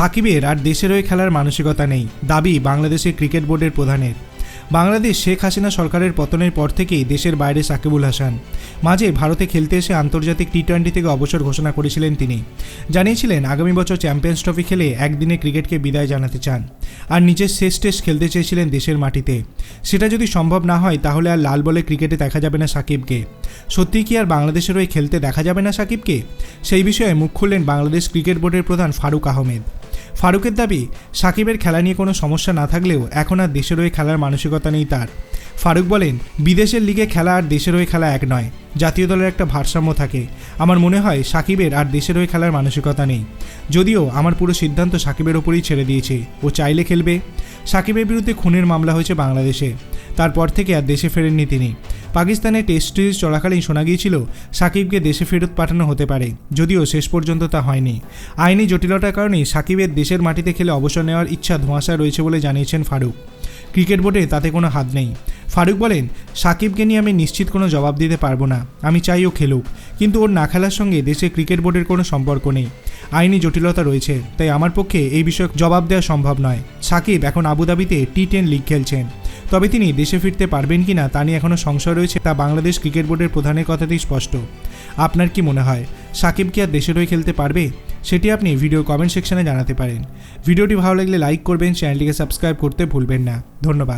সাকিবের আর দেশের হয়ে খেলার মানসিকতা নেই, দাবি বাংলাদেশের ক্রিকেট বোর্ডের প্রধানের। বাংলাদেশ শেখ হাসিনা সরকারের পতনের পর থেকেই দেশের বাইরে সাকিবুল হাসান। মাঝে ভারতে খেলতে এসে আন্তর্জাতিক টি টোয়েন্টি থেকে অবসর ঘোষণা করেছিলেন তিনি। জানিয়েছিলেন, আগামী বছর চ্যাম্পিয়ন্স ট্রফি খেলে একদিনে ক্রিকেটকে বিদায় জানাতে চান। আর নিজের শেষ টেস্ট খেলতে চেয়েছিলেন দেশের মাটিতে। সেটা যদি সম্ভব না হয়, তাহলে আর লাল বলে ক্রিকেটে দেখা যাবে না সাকিবকে। সত্যিই কি আর বাংলাদেশের হয়ে খেলতে দেখা যাবে না সাকিবকে? সেই বিষয়ে মুখ খুললেন বাংলাদেশ ক্রিকেট বোর্ডের প্রধান ফারুক আহমেদ। ফারুকের দাবি, সাকিবের খেলা নিয়ে কোনো সমস্যা না থাকলেও এখন আর দেশের হয়ে খেলার মানসিকতা নেই তার। ফারুক বলেন, বিদেশের লিগে খেলা আর দেশের হয়ে খেলা এক নয়, জাতীয় দলের একটা ভারসাম্য থাকে। আমার মনে হয় সাকিবের আর দেশের হয়ে খেলার মানসিকতা নেই। যদিও আমার পুরো সিদ্ধান্ত সাকিবের ওপরই ছেড়ে দিয়েছে, ও চাইলে খেলবে। সাকিবের বিরুদ্ধে খুনের মামলা হয়েছে বাংলাদেশে, তারপর থেকে আর দেশে ফেরেননি তিনি। পাকিস্তানে টেস্ট সিরিজ চলাকালীন শোনা গিয়েছিল, সাকিবকে দেশে ফেরত পাঠানো হতে পারে, যদিও শেষ পর্যন্ত তা হয়নি। আইনি জটিলতার কারণেই সাকিবের দেশের মাটিতে খেলে অবসর নেওয়ার ইচ্ছা ধোঁয়াশা রয়েছে বলে জানিয়েছেন ফারুক। ক্রিকেট বোর্ডে তাতে কোনো হাত নেই। ফারুক বলেন, সাকিবকে নিয়ে আমি নিশ্চিত কোনো জবাব দিতে পারব না। আমি চাই ও খেলুক, কিন্তু ওর না খেলার সঙ্গে দেশে ক্রিকেট বোর্ডের কোনো সম্পর্ক নেই। আইনি জটিলতা রয়েছে, তাই আমার পক্ষে এই বিষয়ে জবাব দেওয়া সম্ভব নয়। সাকিব এখন আবুধাবিতে টি টেন লিগ খেলছেন। তবে তিনি দেশে ফিরতে পারবেন কি না তা নিয়ে এখনও সংশয় রয়েছে, তা বাংলাদেশ ক্রিকেট বোর্ডের প্রধানের কথাতেই স্পষ্ট। আপনার কি মনে হয়, সাকিব কি আর দেশের হয়ে খেলতে পারবে? সেটি আপনি ভিডিও কমেন্ট সেকশনে জানাতে পারেন। ভিডিওটি ভালো লাগলে লাইক করবেন, চ্যানেলটিকে সাবস্ক্রাইব করতে ভুলবেন না। ধন্যবাদ।